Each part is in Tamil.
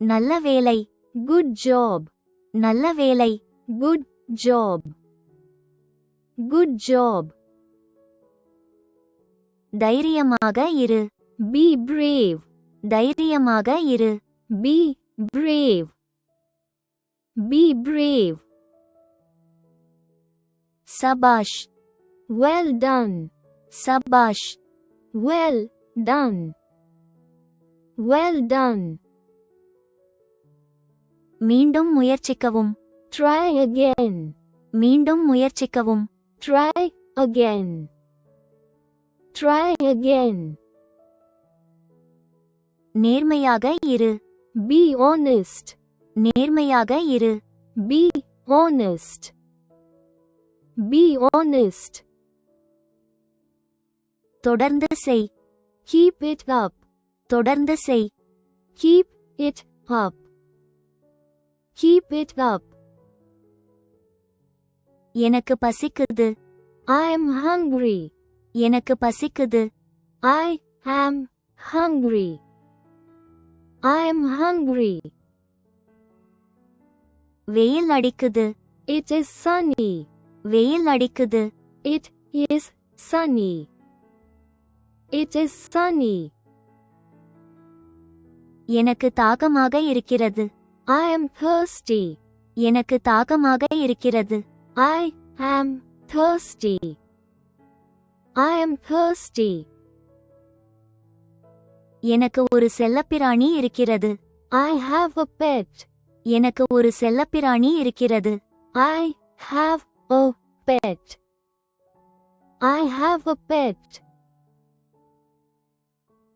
நல்ல வேலை குட் ஜாப் நல்ல வேலை குட் ஜாப் குட் ஜாப் தைரியமாக இரு பி பிரேவ் தைரியமாக இரு பி பிரேவ் பி பிரேவ் சபாஷ் வெல் டன் சபாஷ் வெல் டன் வெல் டன் மீண்டும் முயற்சிக்கவும் Try again. மீண்டும் முயற்சிக்கவும் Try again. Try again. நேர்மையாக இரு Be honest. நேர்மையாக இரு Be honest. Be honest. தொடர்ந்து செய் Keep it up. தொடர்ந்து செய் Keep it up. Keep it up எனக்கு பசிக்குது ஐ எம் ஹங்க்ரி எனக்கு பசிக்குது ஐ ஆம் ஹங்க்ரி ஐ எம் ஹங்க்ரி வெயில் அடிக்குது இட் இஸ் சனி வெயில் அடிக்குது it is sunny it is sunny எனக்கு தாகமாக இருக்கிறது ஐ எம் தர்ஸ்டி எனக்கு தாகமாக இருக்கிறது ஐ ஆம் தர்ஸ்டி ஐ எம் தர்ஸ்டி எனக்கு ஒரு செல்லப்பிராணி இருக்கிறது ஐ ஹாவ் அ பெட் எனக்கு ஒரு செல்லப்பிராணி இருக்கிறது I have a pet I have a pet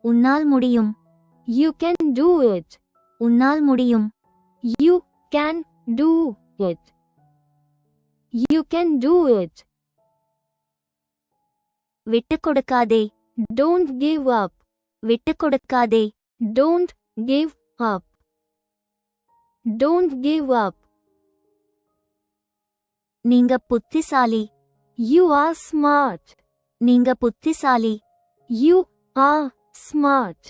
உன்னால் முடியும் யூ கேன் டூ இட் உன்னால் முடியும் can do it. You can do it. விட்டுக் கொடுக்காதே Don't give up. விட்டுக் கொடுக்காதே Don't give up. Don't give up. நீங்க புத்திசாலி You are smart. நீங்க புத்திசாலி You are smart.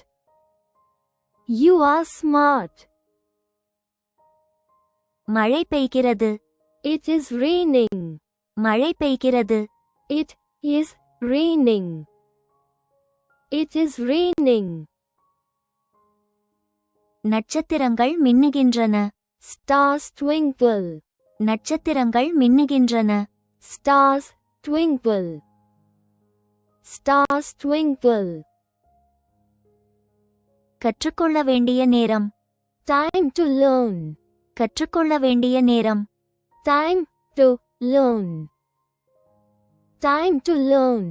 You are smart. மழை பெய்கிறது It is raining. மழை பெய்கிறது It is raining. It is raining. நட்சத்திரங்கள் மின்னுகின்றன Stars twinkle. நட்சத்திரங்கள் மின்னுகின்றன Stars twinkle. Stars twinkle. கற்றுக்கொள்ள வேண்டிய நேரம் Time to learn. கற்றுக்கொள்ள வேண்டிய நேரம் Time to learn. Time to learn.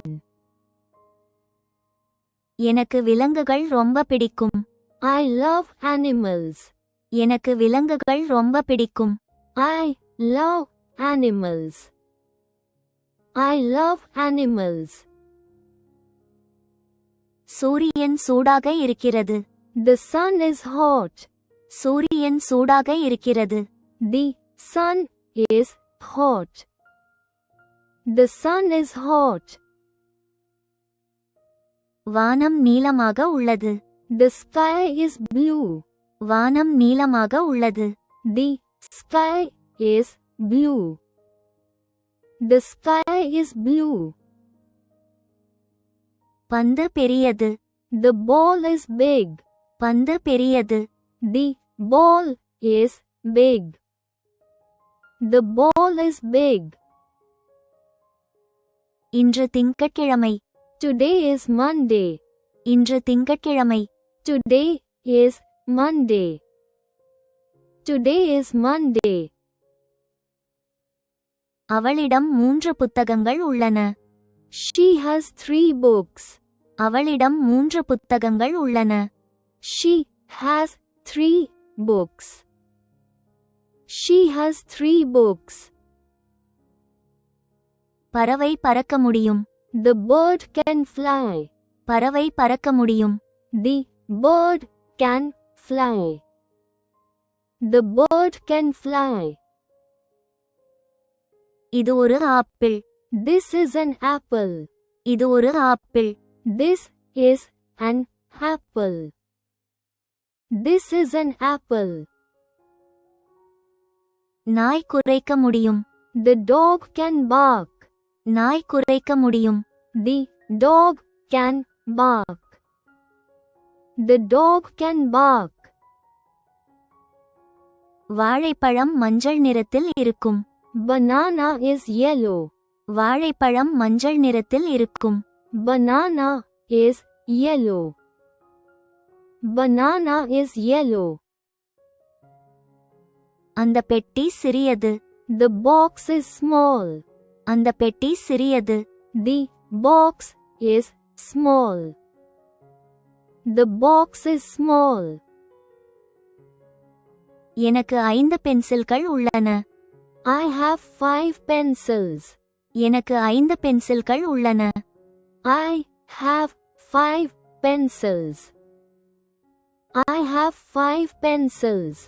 எனக்கு விலங்குகள் ரொம்ப பிடிக்கும் I love animals. எனக்கு விலங்குகள் ரொம்ப பிடிக்கும் I love animals. I love animals. சூரியன் சூடாக இருக்கிறது The sun is hot. சூரியன் சூடாக இருக்கிறது the sun is hot the sun is hot வானம் நீலமாக உள்ளது தி ஸ்கை இஸ் ப்ளூ வானம் நீலமாக உள்ளது the sky is blue the sky is blue பந்து பெரியது தி பால் இஸ் பிக் பந்து பெரியது தி ball is big. The ball is big. இன்று திங்கட்கிழமை Today is Monday. இன்று திங்கட்கிழமை Today is Monday. Today is Monday. அவளிடம் மூன்று புத்தகங்கள் உள்ளன She has three books. அவளிடம் மூன்று புத்தகங்கள் உள்ளன She has three books. She has three books. பறவை பறக்க முடியும் The bird can fly. பறவை பறக்க முடியும் The bird can fly. The bird can fly. இது ஒரு apple This is an apple. இது ஒரு apple This is an apple. This is an apple. நாய் குறைக்க முடியும் The dog can bark. நாய் குறைக்க முடியும் The dog can bark. The dog can bark. வாழைப்பழம் மஞ்சள் நிறத்தில் இருக்கும் Banana is yellow. வாழைப்பழம் மஞ்சள் நிறத்தில் இருக்கும் Banana is yellow. Banana is yellow. அந்த பெட்டி சிறியது The box is small. அந்த பெட்டி சிறியது The box is small. The box is small. எனக்கு ஐந்து பென்சில்கள் உள்ளன I have five pencils. எனக்கு ஐந்து பென்சில்கள் உள்ளன I have five pencils. I have five pencils.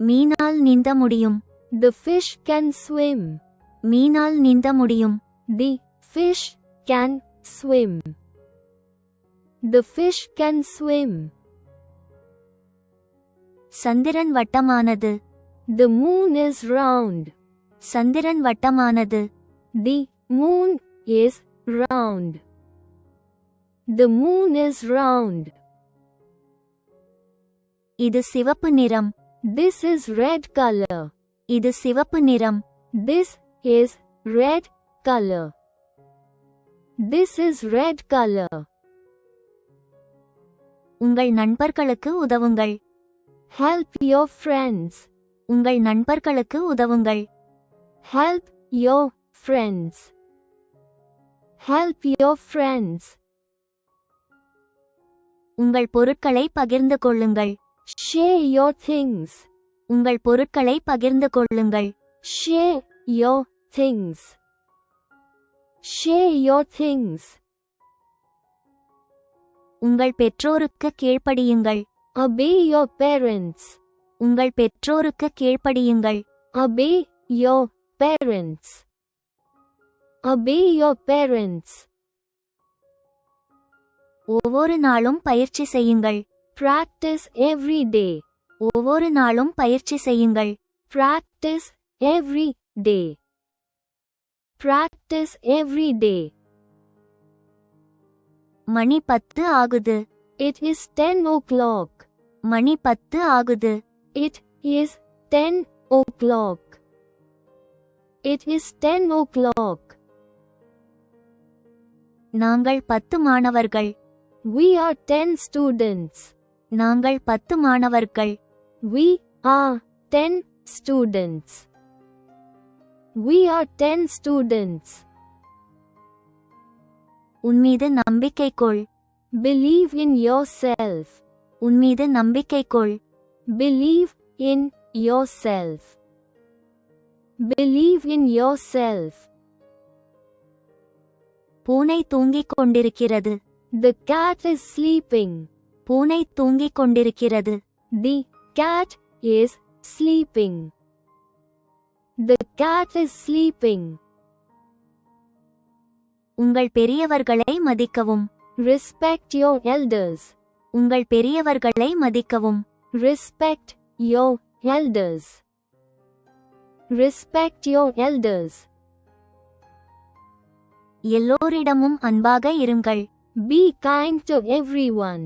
மீனால் நீந்த முடியும் The fish can swim. மீனால் நீந்த முடியும் The fish can swim. The fish can swim. சந்திரன் வட்டமானது The moon is round. சந்திரன் வட்டமானது The moon is round. The moon is round. இது சிவப்பு நிறம் This is red color. இது சிவப்பு நிறம் This is red color. This is red color. உங்கள் நண்பர்களுக்கு உதவுங்கள் Help your friends. உங்கள் நண்பர்களுக்கு உதவுங்கள் Help your friends. Help your friends. உங்கள் பொருட்களை பகிர்ந்து கொள்ளுங்கள் Share your things. உங்கள் பொருட்களை பகிர்ந்து கொள்ளுங்கள் Share your things. Share your things. உங்கள் பெற்றோருக்கு கீழ்ப்படியுங்கள் Obey your parents. உங்கள் பெற்றோருக்கு கீழ்ப்படியுங்கள் Obey your parents. Obey your parents. ஒவ்வொரு நாளும் பயிற்சி செய்யுங்கள் பிராக்டிஸ் எவ்ரி டே ஒவ்வொரு நாளும் பயிற்சி செய்யுங்கள் practice every day practice every day மணி பத்து ஆகுது it is ten o'clock மணி பத்து ஆகுது it is ten o'clock it is ten o'clock நாங்கள் பத்து மாணவர்கள் We are 10 students. நாங்கள் பத்து மாணவர்கள் We are 10 students. We are 10 students. உன்மீது நம்பிக்கை கொள் Believe in yourself. உன்மீது நம்பிக்கை கொள் Believe in yourself. Believe in yourself. பூனை தூங்கிக் கொண்டிருக்கிறது தி கேட் இஸ் ஸ்லீப்பிங் பூனை தூங்கிக் கொண்டிருக்கிறது the cat is sleeping the cat is sleeping உங்கள் பெரியவர்களை மதிக்கவும் ரெஸ்பெக்ட் யோ எல்டர்ஸ் உங்கள் பெரியவர்களை மதிக்கவும் respect your elders respect your elders எல்லோரிடமும் அன்பாக இருங்கள் Be kind to everyone.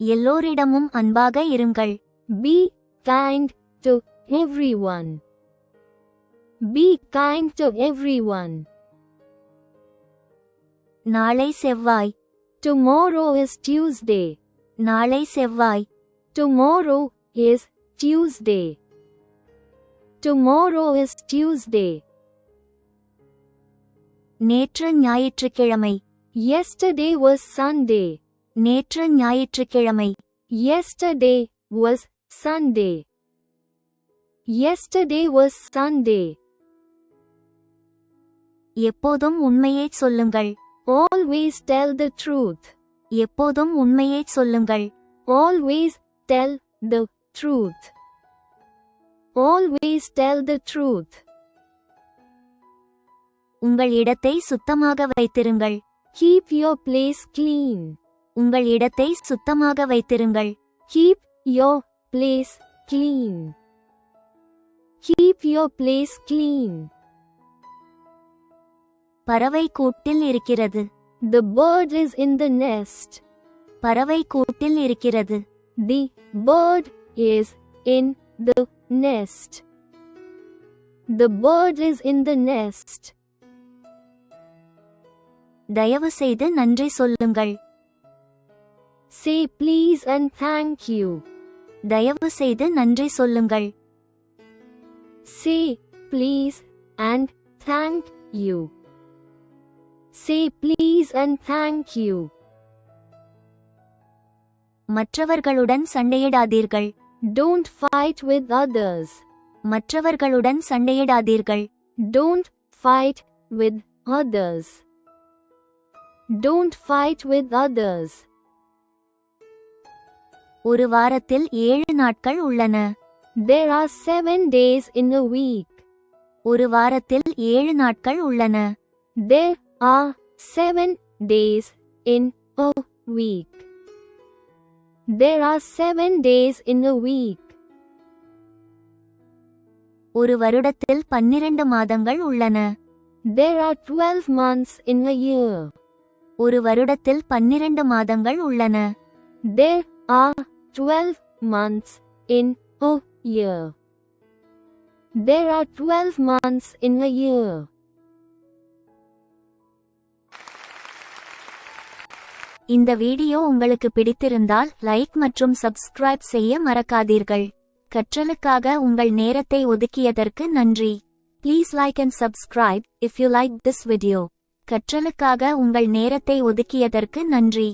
எல்லோரிடமும் அன்பாக இருங்கள் Be kind to everyone. Be kind to everyone. நாளை செவ்வாய் Tomorrow is Tuesday. நாளை செவ்வாய் Tomorrow is Tuesday. Tomorrow is Tuesday. நேற்று ஞாயிற்றுக்கிழமை Yesterday was Sunday. நேற்று ஞாயிற்றுக்கிழமை Yesterday was Sunday. Yesterday was Sunday. எப்போதும் உண்மையைச் சொல்லுங்கள் Always tell the truth. எப்போதும் உண்மையைச் சொல்லுங்கள் Always tell the truth. Always tell the truth. உங்கள் இடத்தை சுத்தமாக வைத்திருங்கள் கீப் யோ பிளேஸ் கிளீன் உங்கள் இடத்தை சுத்தமாக வைத்திருங்கள் keep your place clean keep your place clean பறவை கூட்டில் இருக்கிறது the bird is in the nest பறவை கூட்டில் இருக்கிறது the bird is in the nest the bird is in the nest தயவு செய்து நன்றி சொல்லுங்கள் Say please and thank you. தயவு செய்து நன்றி சொல்லுங்கள் Say please and thank you. Say please and thank you. மற்றவர்களுடன் சண்டையிடாதீர்கள் Don't fight with others. மற்றவர்களுடன் சண்டையிடாதீர்கள் Don't fight with others. Don't fight with others. ஒரு வாரத்தில் ஏழு நாட்கள் உள்ளன There are seven days in a week. ஒரு வாரத்தில் ஏழு நாட்கள் உள்ளன There are seven days in a week. There are seven days in a week. ஒரு வருடத்தில் பன்னிரண்டு மாதங்கள் உள்ளன There are twelve months in a year. ஒரு வருடத்தில் பன்னிரண்டு மாதங்கள் உள்ளன There are twelve months in a year. There are twelve months in a year. இந்த வீடியோ உங்களுக்கு பிடித்திருந்தால் லைக் மற்றும் சப்ஸ்கிரைப் செய்ய மறக்காதீர்கள் கற்றலுக்காக உங்கள் நேரத்தை ஒதுக்கியதற்கு நன்றி please like and subscribe if you like this video கற்றலுக்காக உங்கள் நேரத்தை ஒதுக்கியதற்கு நன்றி.